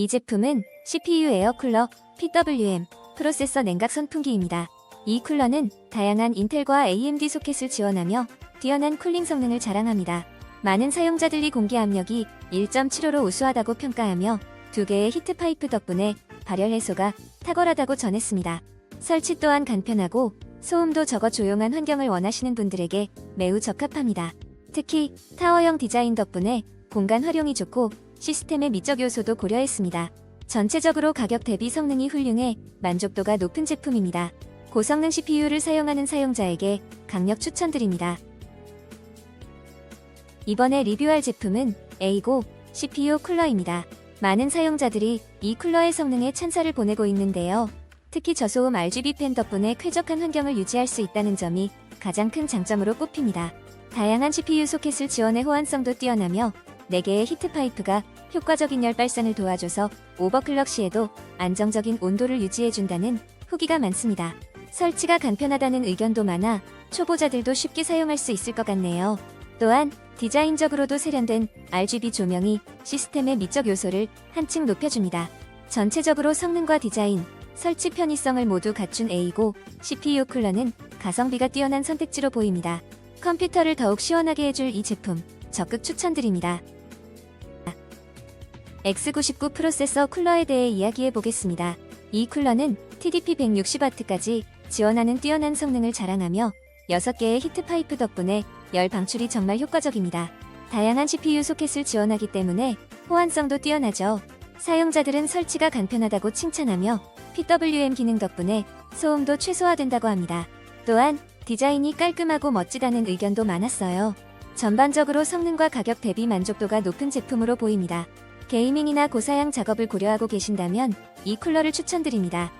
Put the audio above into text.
이 제품은 CPU 에어쿨러 PWM 프로세서 냉각 선풍기입니다. 이 쿨러는 다양한 인텔과 AMD 소켓을 지원하며 뛰어난 쿨링 성능을 자랑합니다. 많은 사용자들이 공기 압력이 1.75로 우수하다고 평가하며 두 개의 히트 파이프 덕분에 발열 해소가 탁월하다고 전했습니다. 설치 또한 간편하고 소음도 적어 조용한 환경을 원하시는 분들에게 매우 적합합니다. 특히 타워형 디자인 덕분에 공간 활용이 좋고 시스템의 미적 요소도 고려했습니다. 전체적으로 가격 대비 성능이 훌륭해 만족도가 높은 제품입니다. 고성능 CPU를 사용하는 사용자에게 강력 추천드립니다. 이번에 리뷰할 제품은 에이고 CPU 쿨러입니다. 많은 사용자들이 이 쿨러의 성능에 찬사를 보내고 있는데요. 특히 저소음 RGB 팬 덕분에 쾌적한 환경을 유지할 수 있다는 점이 가장 큰 장점으로 꼽힙니다. 다양한 CPU 소켓을 지원해 호환성도 뛰어나며 4개의 히트 파이프가 효과적인 열 발산을 도와줘서 오버클럭 시에도 안정적인 온도를 유지해준다는 후기가 많습니다. 설치가 간편하다는 의견도 많아 초보자들도 쉽게 사용할 수 있을 것 같네요. 또한 디자인적으로도 세련된 RGB 조명이 시스템의 미적 요소를 한층 높여줍니다. 전체적으로 성능과 디자인, 설치 편의성을 모두 갖춘 A고 CPU 쿨러는 가성비가 뛰어난 선택지로 보입니다. 컴퓨터를 더욱 시원하게 해줄 이 제품 적극 추천드립니다. X99 프로세서 쿨러에 대해 이야기해 보겠습니다. 이 쿨러는 TDP 160W까지 지원하는 뛰어난 성능을 자랑하며 6개의 히트 파이프 덕분에 열 방출이 정말 효과적입니다. 다양한 CPU 소켓을 지원하기 때문에 호환성도 뛰어나죠. 사용자들은 설치가 간편하다고 칭찬하며 PWM 기능 덕분에 소음도 최소화된다고 합니다. 또한 디자인이 깔끔하고 멋지다는 의견도 많았어요. 전반적으로 성능과 가격 대비 만족도가 높은 제품으로 보입니다. 게이밍이나 고사양 작업을 고려하고 계신다면 이 쿨러를 추천드립니다.